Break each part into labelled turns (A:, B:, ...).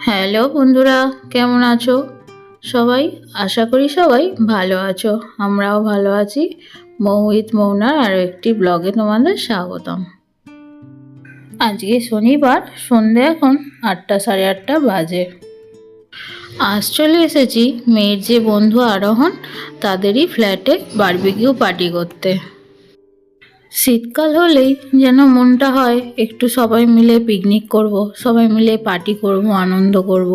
A: Hello বন্ধুরা, কেমন আছো? সবাই, আশা করি সবাই ভালো আছো। আমরাও ভালো আছি। মৌ উইথ মৌনার আরও একটি ব্লগে তোমাদের স্বাগতম। আজকে শনিবার, সন্ধে এখন আটটা সাড়ে আটটা বাজে। আজ চলে এসেছি মেয়ের যে বন্ধু আরোহণ, তাদেরই ফ্ল্যাটে বারবিকিউ পার্টি করতে। শীতকাল হলেই যেন মনটা হয়, একটু সবাই মিলে পিকনিক করব, সবাই মিলে পার্টি করব, আনন্দ করব।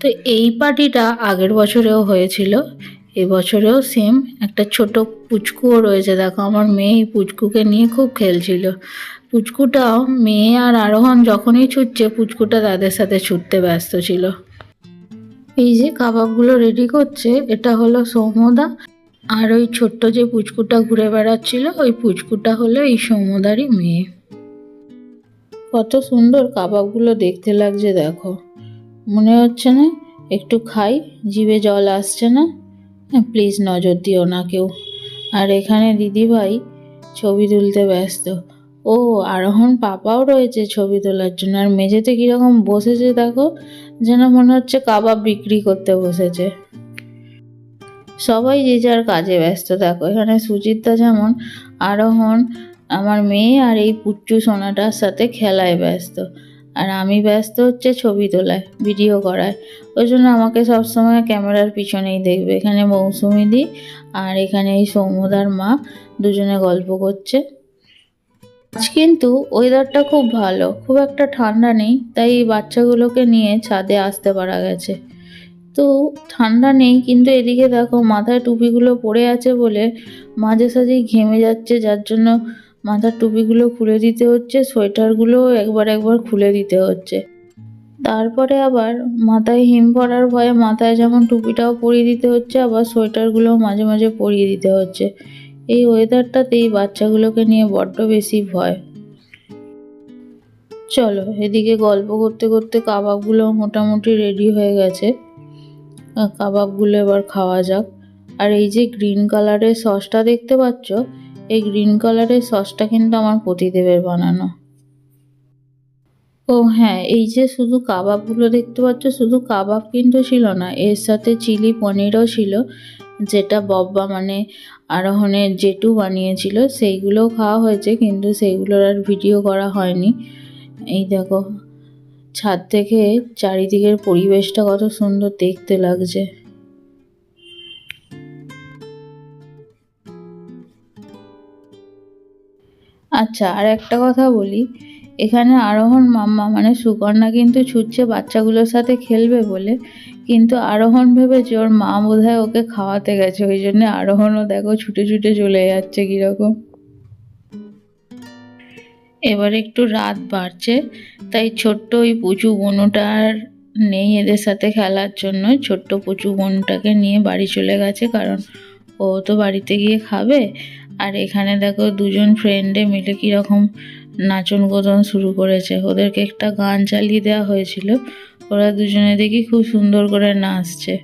A: তো এই পার্টিটা আগের বছরেও হয়েছিল এবছরেও সেম একটা ছোট পুচকুও রয়েছে, দেখো আমার মেয়ে এই পুচকুকে নিয়ে খুব খেলছিল। পুচকুটাও, মেয়ে আর আরোহণ যখনই ছুটছে, পুচকুটা তাদের সাথে ছুটতে ব্যস্ত ছিল। এই যে কাবাবগুলো রেডি করছে, এটা হলো সৌমদা আর ওই ছোট্ট যে পুচকুটা ঘুরে বেড়াচ্ছিল, ওই পুচকুটা হলো এই সৌমদারই মেয়ে। কত সুন্দর কাবাবগুলো দেখতে লাগছে, দেখো। মনে হচ্ছে না একটু খাই, জিভে জল আসছে না? প্লিজ নজর দিও না কেউ। আর এখানে দিদিভাই ছবি তুলতে ব্যস্ত। ও, আরোহণ পাপাও রয়েছে ছবি তোলার জন্য। আর মেঝেতে কীরকম বসেছে, দেখো। যেন মনে হচ্ছে কাবাব বিক্রি করতে বসেছে। সবাই যে যার কাজে ব্যস্ত। থাকো এখানে সুচিত্রা যেমন, আরোহণ আমার মেয়ে আর এই পুচ্চু সোনাটার সাথে খেলায় ব্যস্ত। আর আমি ব্যস্ত হচ্ছে ছবি তোলায়, ভিডিও করায়। ওই জন্য আমাকে সবসময় ক্যামেরার পিছনেই দেখবে। এখানে মৌসুমি দি আর এখানে এই সৌমদার মা দুজনে গল্প করছে। আজ কিন্তু ওয়েদারটা খুব ভালো, খুব একটা ঠান্ডা নেই, তাই এই বাচ্চাগুলোকে নিয়ে ছাদে আসতে পারা গেছে। তো ঠান্ডা নেই, কিন্তু এদিকে দেখো মাথায় টুপিগুলো পড়ে আছে বলে মাঝে সাঝেই ঘেমে যাচ্ছে, যার জন্য মাথার টুপিগুলো খুলে দিতে হচ্ছে সোয়েটারগুলো একবার একবার খুলে দিতে হচ্ছে। তারপরে আবার মাথায় হিম পড়ার ভয়ে মাথায় যেমন টুপিটাও পরিয়ে দিতে হচ্ছে, আবার সোয়েটারগুলোও মাঝে মাঝে পরিয়ে দিতে হচ্ছে। এই ওয়েদারটাতে এই বাচ্চাগুলোকে নিয়ে বড্ড বেশি ভয়। চলো, এদিকে গল্প করতে করতে কাবাবগুলো মোটামুটি রেডি হয়ে গেছে। কাবাবগুলো এবার খাওয়া যাক। আর এই যে গ্রিন কালারের সসটা দেখতে পাচ্ছ, এই গ্রিন কালারের সসটা কিন্তু আমার পতিদেবের বানানো। ও হ্যাঁ এই যে শুধু কাবাবগুলো দেখতে পাচ্ছ, শুধু কাবাব কিন্তু ছিল না, এর সাথে চিলি পনিরও ছিল, যেটা বব্বা মানে আরোহণের জেটু বানিয়েছিল, সেইগুলোও খাওয়া হয়েছে, কিন্তু সেইগুলোর আর ভিডিও করা হয়নি। এই দেখো ছাদ থেকে চারিদিকের পরিবেশটা কত সুন্দর দেখতে লাগছে। আচ্ছা আর একটা কথা বলি, এখানে আরোহণ মাম্মা মানে সুকন্যা কিন্তু ছুটছে বাচ্চাগুলোর সাথে খেলবে বলে, কিন্তু আরোহণ ভেবেছে ওর মা বোধহয় ওকে খাওয়াতে গেছে, ওই জন্য আরোহণও দেখো ছুটে ছুটে চলে যাচ্ছে কীরকম। এবার একটু রাত বাড়ছে, তাই ছোট্ট ওই পুচু বনুটার নেই এদের সাথে খেলার জন্য। ছোট্ট পুচু বোনটাকে নিয়ে বাড়ি চলে গেছে, কারণ ও তো বাড়িতে গিয়ে খাবে। আর এখানে দেখো দুজন ফ্রেন্ডে মিলে কীরকম নাচন গোদন শুরু করেছে। ওদেরকে একটা গান চালিয়ে দেওয়া হয়েছিল। ওরা দুজনে দেখি খুব সুন্দর করে নাচছে।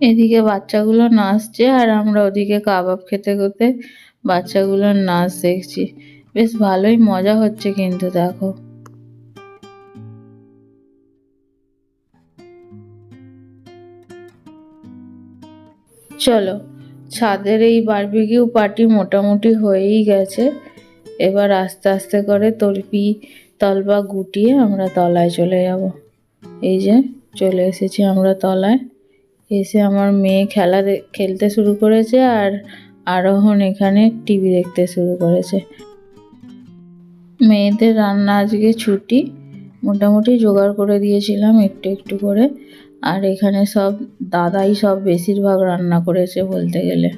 A: এদিকে বাচ্চাগুলো নাচছে আর আমরা ওদিকে কাবাব খেতে খেতে বাচ্চাগুলোর নাচ দেখছি। বেশ ভালোই মজা হচ্ছে কিন্তু, দেখো। চলো, ছাদের এই বারবিকিউ পার্টি মোটামুটি হয়েই গেছে। এবার আস্তে আস্তে করে তলপি তলবা গুটিয়ে আমরা তলায় চলে যাব। এই যে, চলে এসেছি আমরা তলায়। এসে আমার মেয়ে খেলা খেলতে শুরু করেছে আর আরোহণ এখানে টিভি দেখতে শুরু করেছে। মেয়েদের রান্না আজকে ছুটি। মোটামুটি জোগাড় করে দিয়েছিলাম একটু একটু করে। আর এখানে সব দাদাই সব বেশিরভাগ রান্না করেছে বলতে গেলে।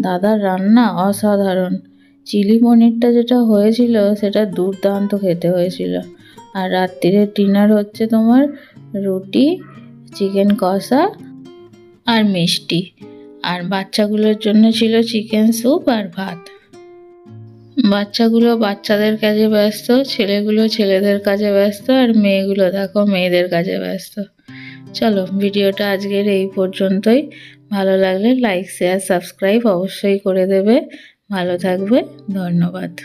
A: দাদার রান্না অসাধারণ। চিলি পনিরটা যেটা হয়েছিল সেটা দুর্দান্ত খেতে হয়েছিল। আর রাত্রিরের ডিনার হচ্ছে তোমার রুটি, চিকেন কষা আর মিষ্টি। আর বাচ্চাগুলোর জন্য ছিল চিকেন স্যুপ আর ভাত। বাচ্চাগুলো বাচ্চাদের কাজে ব্যস্ত, ছেলেগুলো ছেলেদের কাজে ব্যস্ত আর মেয়েগুলো দেখো মেয়েদের কাজে ব্যস্ত। চলো ভিডিওটা আজকের এই পর্যন্তই। ভালো লাগলে লাইক শেয়ার সাবস্ক্রাইব অবশ্যই করে দেবে। ভালো থাকবে, ধন্যবাদ।